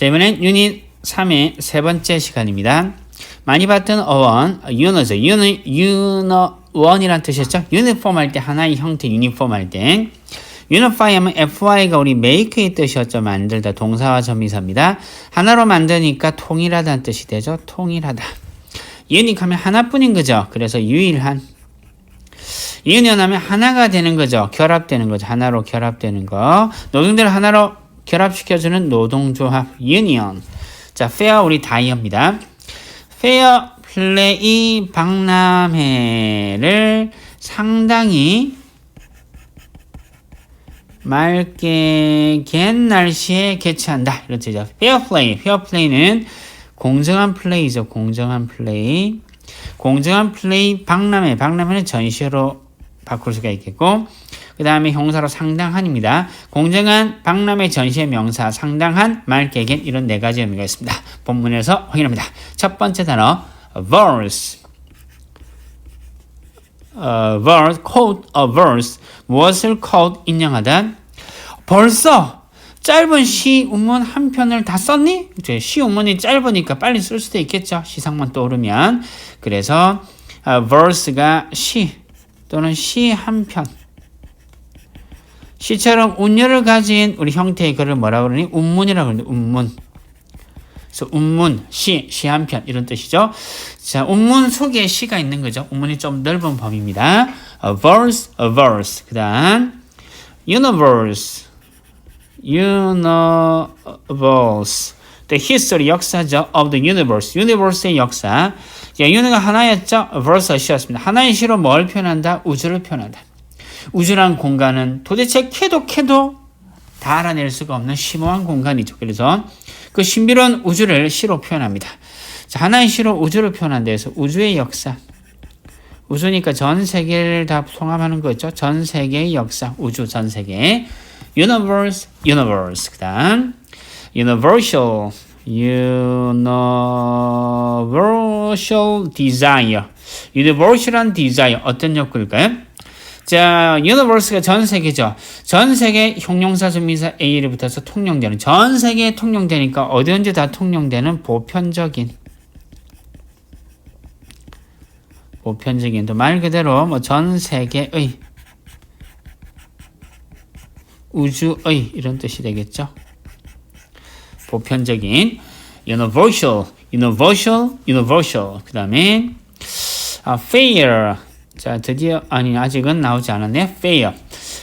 자, 이번엔 유닛 3의 세 번째 시간입니다. 많이 봤던 어원, 유너죠. 유너, 유너원이란 뜻이었죠. 유니폼 할 때 하나의 형태 유니폼 할 때. unify 하면 fy가 우리 make의 뜻이었죠. 만들다. 동사와 전미사입니다. 하나로 만드니까 통일하다는 뜻이 되죠. 통일하다. unique 하면 하나뿐인 거죠. 그래서 유일한. 유니언하면 하나가 되는 거죠. 결합되는 거죠. 하나로 결합되는 거. 노동자를 하나로 결합시켜주는 노동조합 유니언. 자, 페어 우리 다이어입니다. 페어 플레이 박람회를 상당히 맑게 갠 날씨에 개최한다. 뜻이죠. 페어 플레이. 페어 플레이는 공정한 플레이죠. 공정한 플레이. 공정한 플레이 박람회. 박람회는 전시로 바꿀 수가 있겠고 그 다음에 형사로 상당한입니다. 공정한 박람회 전시의 명사 상당한 말 개겐 이런 네 가지 의미가 있습니다. 본문에서 확인합니다. 첫 번째 단어 verse 어, verse, quote a verse 무엇을 quote 인용하다 벌써 짧은 시 운문 한 편을 다 썼니? 시 운문이 짧으니까 빨리 쓸 수도 있겠죠. 시상만 떠오르면 그래서 어, verse가 시 또는 시 한 편. 시처럼 운율을 가진 우리 형태의 글을 뭐라 그러니? 운문이라고 그러는데 운문. 그래서 운문, 시, 시 한 편 이런 뜻이죠. 자, 운문 속에 시가 있는 거죠. 운문이 좀 넓은 범위입니다. A verse, a verse. 그 다음 universe, universe. The history 역사죠. Of the universe. universe의 역사. 자, 유니가 하나였죠. verse 시였습니다. 하나의 시로 뭘 표현한다? 우주를 표현한다. 우주란 공간은 도대체 캐도 캐도 다 알아낼 수가 없는 심오한 공간이죠. 그래서 그 신비로운 우주를 시로 표현합니다. 자, 하나의 시로 우주를 표현한 데에서 우주의 역사. 우주니까 전 세계를 다 통합하는 거죠. 전 세계의 역사, 우주 전 세계. universe, universe. 그 다음 universal, universal desire. universal한 desire 어떤 욕구일까요? 자, universe가 전 세계죠. 전 세계 형용사 전미사 A를 붙어서 통용되는 전 세계에 통용되니까 어디든지 다 통용되는 보편적인 보편적인 또 말 그대로 뭐 전 세계의 우주의 이런 뜻이 되겠죠. 보편적인 universal, universal, universal. 그다음에 아, fair. 자, 드디어 아니 아직은 나오지 않았네. fair.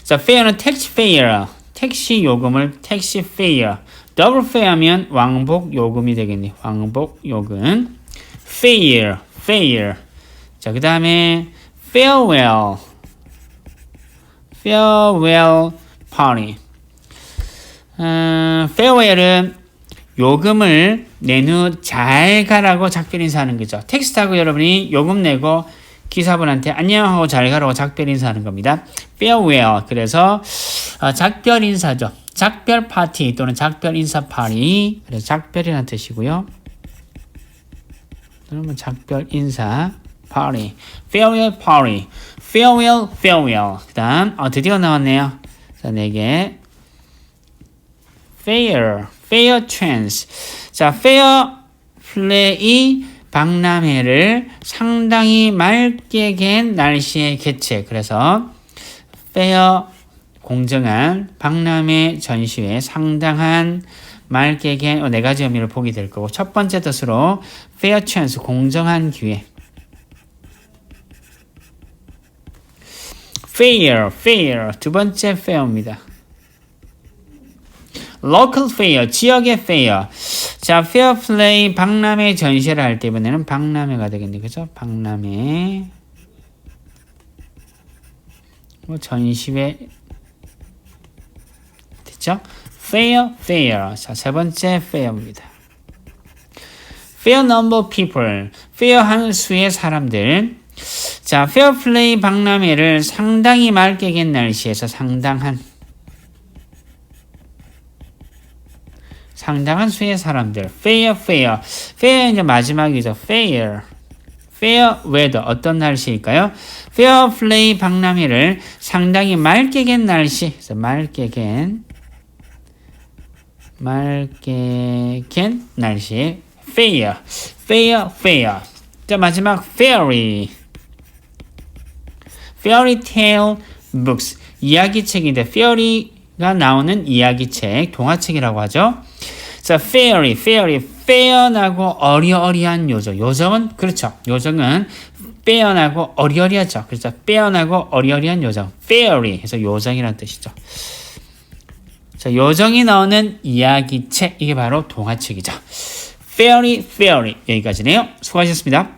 자, fair는 택시 fare. 택시 요금을 택시 fare. 더블 fare하면 왕복 요금이 되겠네. 왕복 요금. fair, fair. 자, 그 다음에 farewell. farewell party. 음, farewell은 요금을 낸 후 잘 가라고 작별 인사하는 거죠. 텍스트하고 여러분이 요금 내고 기사분한테 안녕하고 잘 가라고 작별 인사하는 겁니다. farewell. 그래서 어, 작별 인사죠. 작별 파티 또는 작별 인사 파티. 그래서 작별이라는 뜻이고요. 그러면 작별 인사 파티. farewell party. farewell, farewell. 그 다음, 어, 드디어 나왔네요. 자, 네 개. fair, fair chance. 자, fair 플레이 박람회를 상당히 맑게 갠 날씨의 개최. 그래서 fair 공정한 박람회 전시회 상당한 맑게 갠네 가지 의미를 보게 될 거고 첫 번째 뜻으로 fair chance 공정한 기회. fair, fair 두 번째 fair입니다. local fair, 지역의 fair. 자, play 박람회 전시를 할 때 이번에는 박람회가 되겠네. 그죠? 박람회. 뭐 전시회 됐죠? fair. 자, 세 번째 fair입니다. fair number 한 수의 사람들. 자, play 박람회를 상당히 맑게 갠 날씨에서 상당한 상당한 수의 사람들. fair, fair. fair 이제 마지막이죠. fair. fair weather. 어떤 날씨일까요? fair play 박람회를 상당히 맑게 갠 날씨. 그래서 맑게 갠 맑게 캔 날씨 fair fair fair 자 마지막 fairy fairy tale books 이야기책인데 fairy가 나오는 이야기책 동화책이라고 하죠 자 fairy fairy fair하고 어리어리한 요정. 요정은 그렇죠. 요정은 빼어나고 어리어리하죠. 그렇죠. 빼어나고 어리어리한 요정. fairy 해서 요정이란 뜻이죠. 자, 요정이 나오는 이야기책 이게 바로 동화책이죠. Fairy, Fairy. 여기까지네요. 수고하셨습니다.